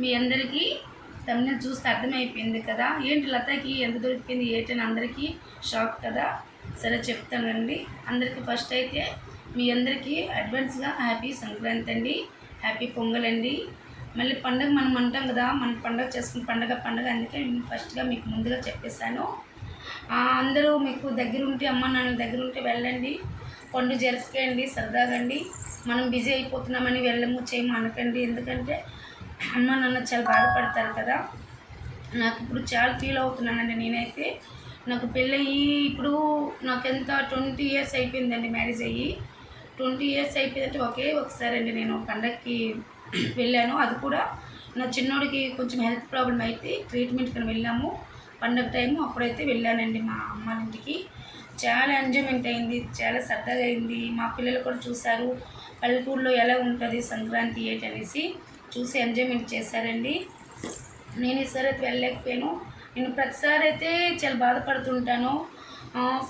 మీ అందరికీ తమిళ చూస్తే అర్థమైపోయింది కదా? ఏంటి లతకి ఎంత దొరికింది ఏంటని అందరికీ షాక్ కదా? సరే చెప్తానండి అందరికీ ఫస్ట్ అయితే మీ అందరికీ అడ్వాన్స్గా హ్యాపీ సంక్రాంతి అండి. హ్యాపీ పొంగల్ అండి. మళ్ళీ పండగ మనం అంటాం కదా మన పండగ చేసుకున్న పండగ పండగ అందుకే నేను ఫస్ట్గా మీకు ముందుగా చెప్పేశాను. అందరూ మీకు దగ్గర ఉంటే అమ్మ నాన్న దగ్గర ఉంటే వెళ్ళండి. పండు జరుపుకోండి సరదాగండి మనం బిజీ అయిపోతున్నామని వెళ్ళము చేయము అనకండి. ఎందుకంటే అమ్మ నాన్న చాలా బాధపడతారు కదా. నాకు ఇప్పుడు చాలా ఫీల్ అవుతున్నానండి నేనైతే. నాకు పెళ్ళయి ఇప్పుడు నాకు ఎంత ట్వంటీ ఇయర్స్ అయిపోయిందండి మ్యారేజ్ అయ్యి. ట్వంటీ ఇయర్స్ అయిపోయిందంటే ఒకే ఒకసారి అండి నేను పండగకి వెళ్ళాను. అది కూడా నా చిన్నోడికి కొంచెం హెల్త్ ప్రాబ్లం అయితే ట్రీట్మెంట్కి వెళ్ళాము. పండగ టైము అప్పుడైతే వెళ్ళానండి మా అమ్మ ఇంటికి చాలా ఎంజాయ్మెంట్ అయింది చాలా సరదాగా అయింది. మా పిల్లలు కూడా చూశారు. పల్లెటూరులో ఎలా ఉంటుంది సంక్రాంతి ఏంటి అనేసి చూసి ఎంజాయ్మెంట్ చేశారండి. నేను ఈసారి అయితే వెళ్ళలేకపోయాను. నేను ప్రతిసారి అయితే చాలా బాధపడుతుంటాను.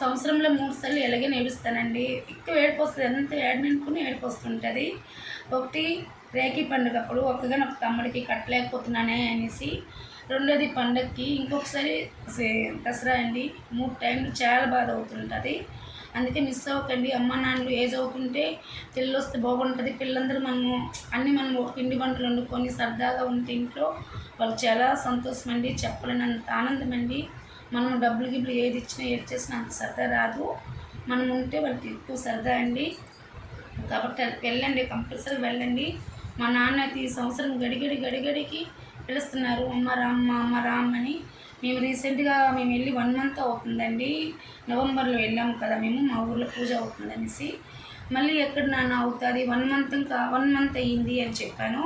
సంవత్సరంలో మూడు సార్లు ఎలాగే నేడుస్తానండి ఎక్కువ ఏడుపు వస్తుంది ఎంత ఏడనుకుని ఏడుపు వస్తుంటుంది ఒకటి రేఖీ పండుగ అప్పుడు ఒక్కగా నాకు తమ్ముడికి కట్టలేకపోతున్నానే అనేసి రెండోది పండగకి ఇంకొకసారి సే- దసరా అండి. మూడు టైంలు చాలా బాధ అవుతుంటుంది. అందుకే మిస్ అవ్వకండి. అమ్మ నాన్నలు ఏజ్ అవుతుంటే పిల్లలు వస్తే బాగుంటుంది. పిల్లలందరూ మనము అన్నీ మనము పిండి వంటలు వండుకొని సరదాగా ఉంటే ఇంట్లో వాళ్ళకి చాలా సంతోషం అండి చెప్పలేనంత ఆనందం అండి మనం డబ్బులు గిబ్బులు ఏది ఇచ్చినా ఏది చేసినా అంత సరదా రాదు. మనం ఉంటే వాళ్ళకి ఎక్కువ సరదా అండి. కాబట్టి అది వెళ్ళండి కంపల్సరీ వెళ్ళండి. మా నాన్న అయితే ఈ సంవత్సరం గడిగడి గడిగడికి పిలుస్తున్నారు. అమ్మ రామ్మ అమ్మ రామ్ అని మేము రీసెంట్గా మేము వెళ్ళి వన్ మంత్ అవుతుందండి. నవంబర్లో వెళ్ళాము కదా మేము మా ఊర్లో పూజ అవుతుంది అనేసి మళ్ళీ ఎక్కడ నాన్న అవుతుంది? వన్ మంత్ ఇంకా వన్ మంత్ అయ్యింది అని చెప్పాను.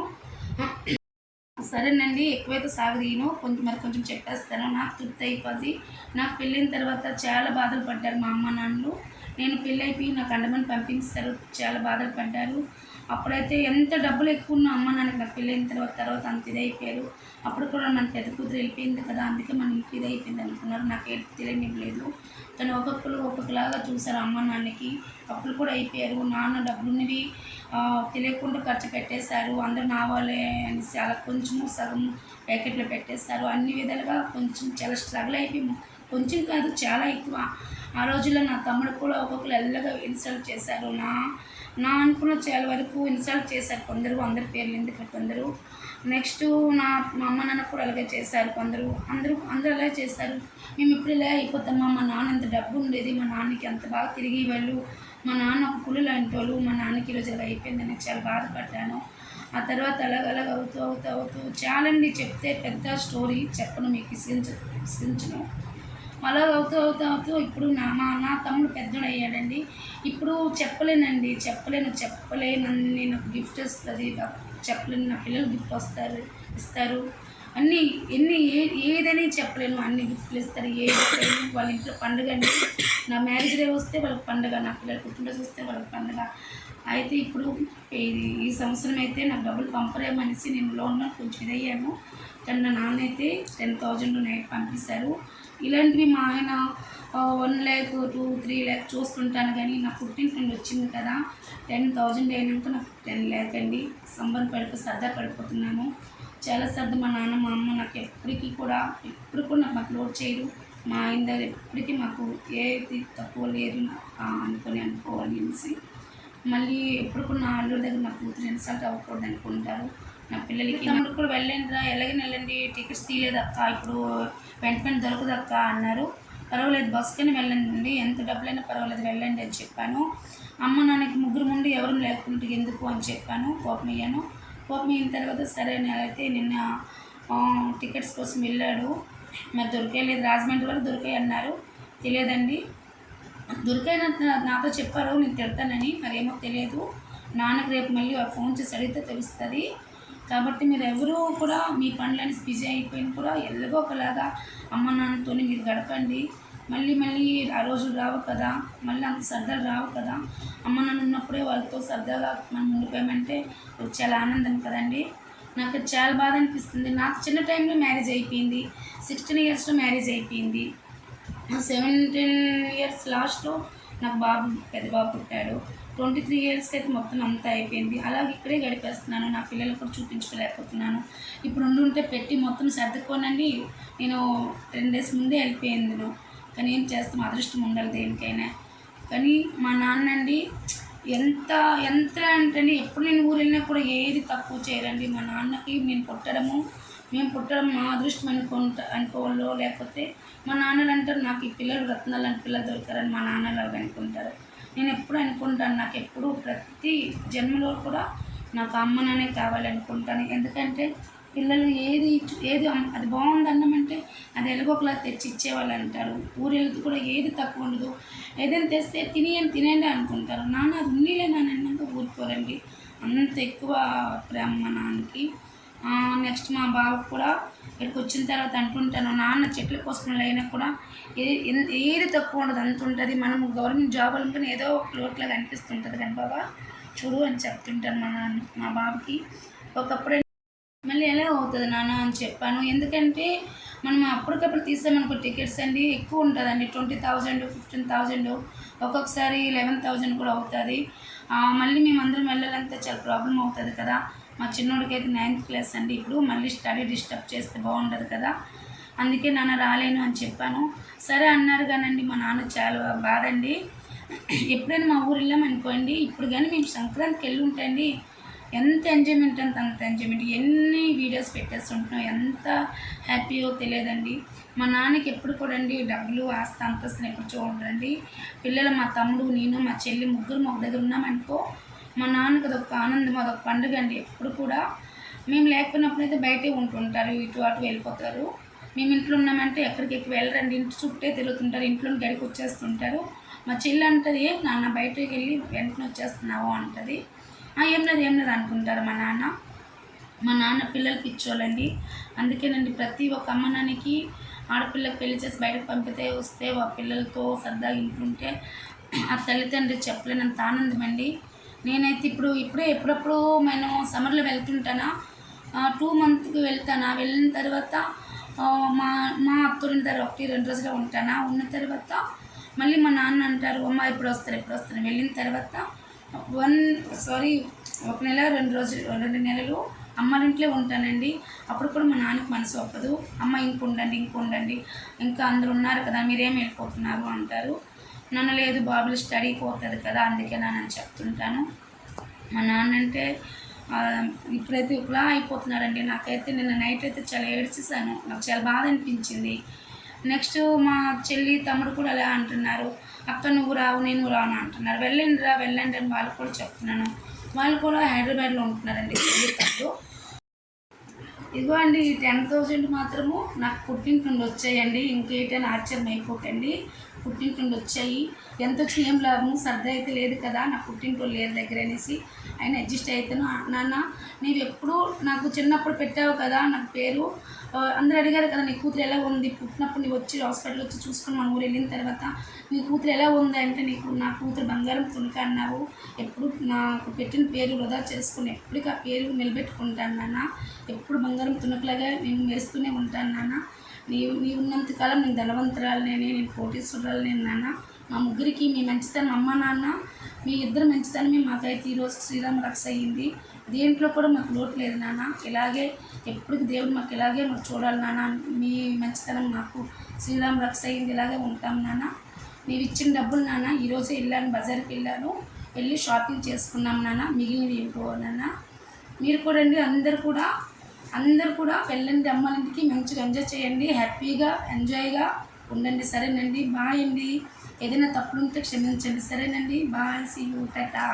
సరేనండి ఎక్కువైతే సాగదీయను. కొంచెం మరి కొంచెం చెప్పేస్తాను. నాకు తృప్తి అయిపోద్ది. నాకు పెళ్ళిన తర్వాత చాలా బాధలు పడ్డారు మా అమ్మ నాన్నలు. నేను పెళ్ళి అయిపోయి నాకు అండమని పంపించారు చాలా బాధలు పడ్డారు. అప్పుడైతే ఎంత డబ్బులు ఎక్కువ ఉన్న అమ్మ నాన్నకి నాకు పెళ్ళైన తర్వాత తర్వాత అంత ఇదైపోయారు. అప్పుడు కూడా మన పెద్ద కూతురు వెళ్ళిపోయింది కదా అందుకే మనం ఇంటి ఇదైపోయింది అనుకున్నారు. నాకు ఏది తెలియనివ్వలేదు. తను ఒక్కొక్కరు ఒక్కొక్కలాగా చూశారు అమ్మ నాన్నకి. అప్పులు కూడా అయిపోయారు. నాన్న డబ్బులున్నవి తెలియకుండా ఖర్చు పెట్టేశారు. అందరు నా వాళ్ళే అనేసి అలా కొంచెము సగం ప్యాకెట్లో పెట్టేశారు. అన్ని విధాలుగా కొంచెం చాలా స్ట్రగుల్ అయిపోయి కొంచెం కాదు చాలా ఎక్కువ. ఆ రోజుల్లో నా తమ్ముడు కూడా ఒక్కొక్కరు ఎల్లగా ఇన్సల్ట్ చేశారు. నా నా అనుకున్న చాలా వరకు ఇన్సల్ట్ చేశారు కొందరు అందరి పేర్లు ఎందుకు కొందరు. నెక్స్ట్ నా మా అమ్మ నాన్న కూడా అలాగే చేశారు కొందరు. అందరూ అందరూ అలాగే చేశారు. మేము ఇప్పుడు ఇలా అయిపోతామా మా నాన్న ఎంత డబ్బు ఉండేది మా నాన్నకి అంత బాగా తిరిగి వాళ్ళు మా నాన్న ఒక పులి లాంటి వాళ్ళు మా నాన్నకి ఈరోజు ఇలా అయిపోయిందని చాలా బాధపడ్డాను. ఆ తర్వాత అలాగ అలాగ అవుతూ అవుతూ అవుతూ చాలండి చెప్తే పెద్ద స్టోరీ చెప్పను మీకు విసిగించ విసిగించను అలా అవుతూ అవుతూ అవుతూ ఇప్పుడు నా మా నా తమ్ముడు పెద్దోడు అయ్యాడండి ఇప్పుడు చెప్పలేనండి. చెప్పలేను చెప్పలేనన్ని నాకు గిఫ్ట్ వస్తుంది. చెప్పలేను నా పిల్లలు గిఫ్ట్ వస్తారు ఇస్తారు. అన్ని ఎన్ని ఏ ఏదని చెప్పలేను. అన్ని గిఫ్ట్లు ఇస్తారు. ఏ వాళ్ళ ఇంట్లో పండుగ అండి. నా మ్యారేజ్ డే వస్తే వాళ్ళకి పండుగ నా పిల్లలు పుట్టినరోజు వస్తే వాళ్ళకి పండుగ. అయితే ఇప్పుడు ఈ సంవత్సరం అయితే నాకు డబ్బులు పంపలేమనేసి నేను లోన్లో కొంచెం ఇదయ్యాను. కానీ నా నాన్న అయితే టెన్ థౌజండ్ నైట్ పంపిస్తారు. ఇలాంటివి మా ఆయన one lakh two three lakh చూస్తుంటాను కానీ నా పుట్టిన ఫ్రెండ్ వచ్చింది కదా టెన్ థౌజండ్ అయినాక నాకు టెన్ ల్యాక్ అండి. సంబరం పడిపో సర్దా పడిపోతున్నాను చాలా సరదా మా నాన్న మా అమ్మ నాకు ఎప్పటికీ కూడా ఎప్పుడు కూడా నాకు మాకు లోడ్ చేయరు. మా ఆయన దగ్గర ఎప్పటికీ మాకు ఏది తక్కువ లేదు అనుకొని అనుకోవాలి అనేసి. మళ్ళీ ఎప్పుడు కూడా నా అల్లుడి దగ్గర నా కూతురు ఇన్సల్ట్ అవ్వకూడదు అనుకుంటారు. నా పిల్లలకి తమ్ముడు కూడా వెళ్ళండి రా ఎలాగే వెళ్ళండి టికెట్స్ తీయలేదు అక్క ఇప్పుడు వెంట వెంట దొరకదు అక్క అన్నారు. పర్వాలేదు బస్సుకని వెళ్ళండి ఎంత డబ్బులైనా పర్వాలేదు వెళ్ళండి అని చెప్పాను. అమ్మ నాన్నకి ముగ్గురు ముందు ఎవరు లేకుంటే ఎందుకు అని చెప్పాను కోపం అయ్యాను కోపం అయిన తర్వాత సరే నేను అయితే నిన్న టికెట్స్ కోసం వెళ్ళాడు. మరి దొరికేయలేదు రాజమండ్రి వరకు దొరికాయి అన్నారు. తెలియదండి. దొరికైన నాతో చెప్పారు నేను తిడతానని మరేమో తెలియదు. నాన్నకు రేపు మళ్ళీ ఆ ఫోన్ చేసి అడిగితే తెలుస్తుంది. కాబట్టి మీరు ఎవరూ కూడా మీ పనులని బిజీ అయిపోయిన కూడా ఎలాగో ఒకలాగా అమ్మ నాన్నతో మీరు గడపండి. మళ్ళీ మళ్ళీ ఆ రోజులు రావు కదా మళ్ళీ అంత సరదాలు రావు కదా. అమ్మ నాన్న ఉన్నప్పుడే వాళ్ళతో సరదాగా మనం ఉండిపోయామంటే చాలా ఆనందం కదండి. నాకు చాలా బాధ అనిపిస్తుంది. నాకు చిన్న టైంలో మ్యారేజ్ అయిపోయింది. సిక్స్టీన్ ఇయర్స్లో మ్యారేజ్ అయిపోయింది. సెవెంటీన్ ఇయర్స్ లాస్ట్లో నాకు బాబు పెద్ద బాబు పుట్టాడు ట్వంటీ త్రీ ఇయర్స్కి అయితే మొత్తం అంతా అయిపోయింది. అలాగే ఇక్కడే గడిపేస్తున్నాను. నా పిల్లలకు కూడా చూపించుకోలేకపోతున్నాను. ఇప్పుడు ఉండుంటే పెట్టి మొత్తం సర్దుకోనండి నేను టెన్ డేస్ ముందే వెళ్ళిపోయింది. కానీ ఏం చేస్తాం? అదృష్టం ఉండాలి దేనికైనా. కానీ మా నాన్న అండి ఎంత ఎంత అంటే ఎప్పుడు నేను ఊరు వెళ్ళినా కూడా ఏది తక్కువ చేయరండి. మా నాన్నకి నేను పుట్టడము మేము పుట్టడం మా అదృష్టం అనుకుంటా అనుకోవాలో లేకపోతే మా నాన్నలు అంటారు నాకు ఈ పిల్లలు రత్నాలు అని పిల్లలు దొరికారని మా నాన్నలు అవి అనుకుంటారు. నేను ఎప్పుడు అనుకుంటాను నాకు ఎప్పుడు ప్రతి జన్మలో కూడా నాకు అమ్మ నాన్నే కావాలనుకుంటాను ఎందుకంటే పిల్లలు ఏది ఏది అది బాగుంది అన్నమంటే అది ఎలాగోకలా తెచ్చి ఇచ్చేవాళ్ళు అంటారు. ఊరెళ్ళి కూడా ఏది తక్కువ ఉండదు. ఏదైనా తెస్తే తినేయండి తినేయండి అనుకుంటారు. నాన్న అది ఉన్నీలే నాన్న అన్నాక ఊరుకోరండి. అంత ఎక్కువ ప్రేమ మా నాన్నకి. నెక్స్ట్ మా బావకు కూడా ఇక్కడికి వచ్చిన తర్వాత అంటుంటాను నాన్న చెట్లు కోసుకుని అయినా కూడా ఏ ఏది తక్కువ ఉండదు అంత ఉంటుంది. మనం గవర్నమెంట్ జాబ్ అనుకుని ఏదో ఒక లోట్లా కనిపిస్తుంటుంది కానీ బాబా చూడు అని చెప్తుంటాను మా నాన్న మా బాబుకి ఒకప్పుడు మళ్ళీ ఎలా అవుతుంది నాన్న అని చెప్పాను. ఎందుకంటే మనం అప్పటికప్పుడు తీసామనుకో టికెట్స్ అండి ఎక్కువ ఉంటుందండి. ట్వంటీ థౌజండ్ ఫిఫ్టీన్ థౌజండ్ ఒక్కొక్కసారి లెవెన్ థౌజండ్ కూడా అవుతుంది. మళ్ళీ మేము అందరం వెళ్ళాలంటే చాలా ప్రాబ్లం అవుతుంది కదా. మా చిన్నోడికి అయితే నైన్త్ క్లాస్ అండి. ఇప్పుడు మళ్ళీ స్టడీ డిస్టర్బ్ చేస్తే బాగుండదు కదా. అందుకే నాన్న రాలేను అని చెప్పాను. సరే అన్నారు కానండి మా నాన్న చాలా బాధ అండి ఎప్పుడైనా మా ఊరు వెళ్ళామనుకోండి ఇప్పుడు కానీ మేము సంక్రాంతికి వెళ్ళి ఉంటాయండి ఎంత ఎంజాయ్మెంట్ అంత అంత ఎంజాయ్మెంట్ ఎన్ని వీడియోస్ పెట్టేస్తుంటున్నాం ఎంత హ్యాపీయో తెలియదండి. మా నాన్నకి ఎప్పుడు కూడా అండి డబ్బులు ఆస్తి అంతస్తుని ఎప్పుడు చూడండి పిల్లలు మా తమ్ముడు నేను మా చెల్లి ముగ్గురు మా దగ్గర ఉన్నామనుకో మా నాన్నకి అదొక ఆనందం అదొక పండుగ అండి. ఎప్పుడు కూడా మేము లేకపోయినప్పుడు అయితే బయటే ఉంటుంటారు ఇటు అటు వెళ్ళిపోతారు. మేము ఇంట్లో ఉన్నామంటే ఎక్కడికి ఎక్కి వెళ్ళరండి. ఇంటి చుట్టే తిరుగుతుంటారు ఇంట్లో గడికి వచ్చేస్తుంటారు. మా చెల్లి అంటది ఏం నాన్న బయటకు వెళ్ళి వెంటనే వచ్చేస్తున్నావు అంటది. ఏం లేదు ఏం లేదు అనుకుంటారు మా నాన్న. మా నాన్న పిల్లలు పిచ్చోళ్ళండి. అందుకేనండి ప్రతి ఒక్క అమ్మ నాన్నకి ఆడపిల్లకి పెళ్ళి చేసి బయటకు పంపితే వస్తే ఆ పిల్లలతో సరదాగా ఇంట్లో ఉంటే ఆ తల్లిదండ్రులు చెప్పలేనంత ఆనందం అండి. నేనైతే ఇప్పుడు ఇప్పుడే ఎప్పుడప్పుడు నేను సమ్మర్లో వెళ్తుంటానా. టూ మంత్కి వెళ్తానా. వెళ్ళిన తర్వాత మా మా అత్తూరిన దగ్గర ఒకటి రెండు రోజులు ఉంటానా. ఉన్న తర్వాత మళ్ళీ మా నాన్న అంటారు అమ్మ ఇప్పుడు వస్తారు ఎప్పుడు వస్తారు వెళ్ళిన తర్వాత వన్ సారీ ఒక నెల రెండు రోజులు రెండు నెలలు అమ్మాళ్ళ ఇంట్లో ఉంటానండి. అప్పుడు కూడా మా నాన్నకి మనసు ఒప్పదు. అమ్మ ఇంక ఉండండి ఇంక ఉండండి. ఇంకా అందరు ఉన్నారు కదా మీరేం వెళ్ళిపోతున్నారు? అంటారు. నన్ను లేదు బాబులు స్టడీ పోతుంది కదా అందుకే నాన్న చెప్తుంటాను. మా నాన్న అంటే ఇప్పుడైతే ఒకలా అయిపోతున్నారండి నాకైతే నిన్న నైట్ అయితే చాలా ఏడ్చేసాను నాకు చాలా బాధ అనిపించింది. నెక్స్ట్ మా చెల్లి తమ్ముడు కూడా అలా అంటున్నారు. అక్క నువ్వు రావు నేను రాను అంటున్నారు. వెళ్ళండి రా వెళ్ళండి అని వాళ్ళు కూడా చెప్తున్నాను. వాళ్ళు కూడా హైదరాబాద్లో ఉంటున్నారండి చెల్లి తమ్ముడు. ఇదిగో అండి ఈ టెన్ థౌజండ్ మాత్రము నాకు పుట్టింటి నుండి వచ్చాయండి ఇంకేటైనా ఆశ్చర్యం అయిపోకండి. పుట్టింటి వచ్చాయి ఎంత వచ్చి ఏం లాభము సర్ది అయితే లేదు కదా నా పుట్టింటి లేదు దగ్గర అనేసి ఆయన అడ్జస్ట్ అవుతాను నాన్న నీవు ఎప్పుడు నాకు చిన్నప్పుడు పెట్టావు కదా నాకు పేరు అందరూ అడిగారు కదా నీ కూతురు ఎలా ఉంది? పుట్టినప్పుడు నీవు వచ్చి హాస్పిటల్ వచ్చి చూసుకుని మన ఊరు వెళ్ళిన తర్వాత నీ కూతురు ఎలా ఉంది అంటే నీకు నా కూతురు బంగారం తునుక అన్నావు. ఎప్పుడు నాకు పెట్టిన పేరు వృధా చేసుకుని ఎప్పటికీ ఆ పేరు నిలబెట్టుకుంటాను నాన్న. ఎప్పుడు బంగారం తుణుకులాగా నేను మెరుస్తూనే ఉంటాను నాన్న. నీవు నీ ఉన్నంత కాలం నేను ధనవంతురాలనే నేను కోటీశ్వరాలనే నాన్న. మా ముగ్గురికి మీ మంచితనం అమ్మ నాన్న. మీ ఇద్దరు మంచితనమే మాకైతే ఈరోజు శ్రీరామ రక్ష అయ్యింది. దేంట్లో కూడా మాకు లోటు లేదు నాన్న. ఇలాగే ఎప్పటికి దేవుడు మాకు ఇలాగే మాకు చూడాలి నాన్న. మీ మంచితనం మాకు శ్రీరామ రక్ష అయ్యింది. ఇలాగే ఉంటాం నాన్న. నీవు ఇచ్చిన డబ్బులు నాన్న ఈరోజే వెళ్ళాను బజార్కి వెళ్ళాను. వెళ్ళి షాపింగ్ చేసుకున్నాం నాన్న. మిగిలినవి ఏమిటో నాన్న. మీరు కూడా అండి అందరు కూడా అందరు కూడా వెళ్ళండి అమ్మాలింటికి మంచిగా ఎంజాయ్ చేయండి హ్యాపీగా ఎంజాయ్గా ఉండండి సరేనండి బాయ్ అండి. ఏదైనా తప్పులుంటే క్షమించండి సరేనండి బాయ్ సీ యూ టటా